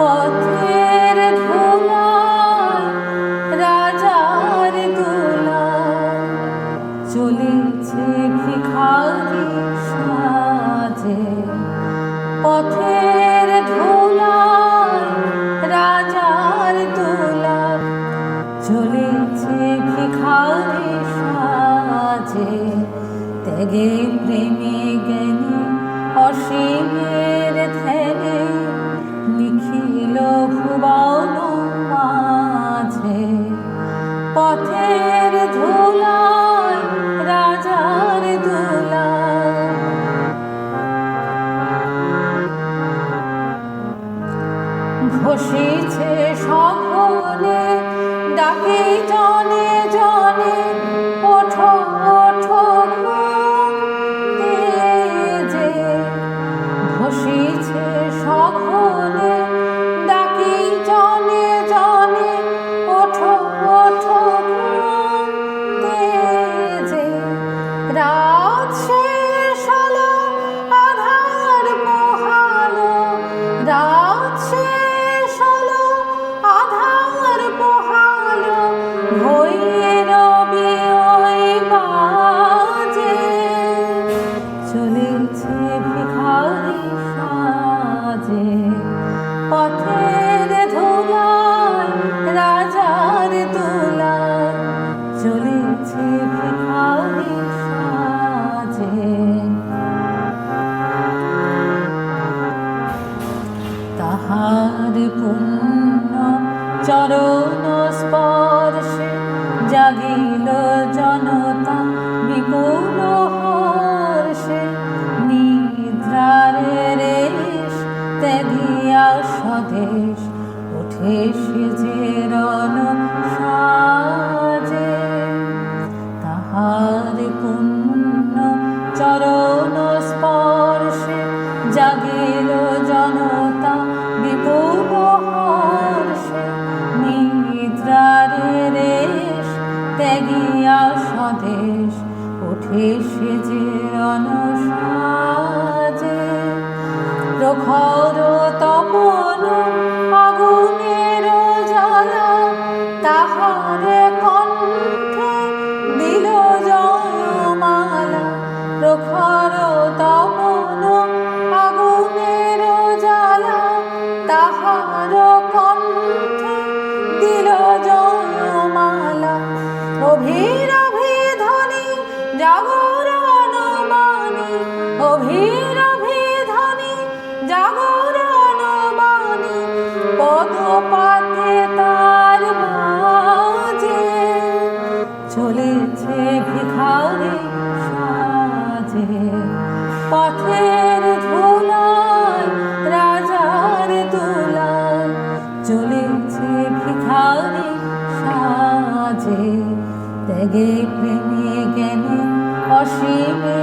পথের ধুলায় রাজার দুলায় চলেছে ভিখারি সাজে। পথের ধুলায় রাজার দুলায় চলেছে ভিখারি সাজে। ত্যাগে প্রেমে জ্ঞানে অসীমের ধ্যানে পথের ধুলায় রাজার ধুলা ঘষিছে সকলে ডাকে জনে জনে পুণ্য চরণ স্পর্শে জাগিল জনতা, বিপুল হর্ষে নিদ্রারে রেশ ত্যাগিয়া স্বদেশ, উঠে সেজে রণ সাজে। তাহার পুণ্য চরণ স্বদেশ উঠে সেজে রণ সাজে প্রখর তপন, আগুনের জ্বালা তাহারে কণ্ঠে দিল জয়মালা। প্রখর তপন, আগুনের জ্বালা তাহার চলেছে ভিখারি সাজে। পথের ধুলায় রাজার দুলায় চলেছে ভিখারি সাজে। ত্যাগে প্রেমে জ্ঞানে অসীমে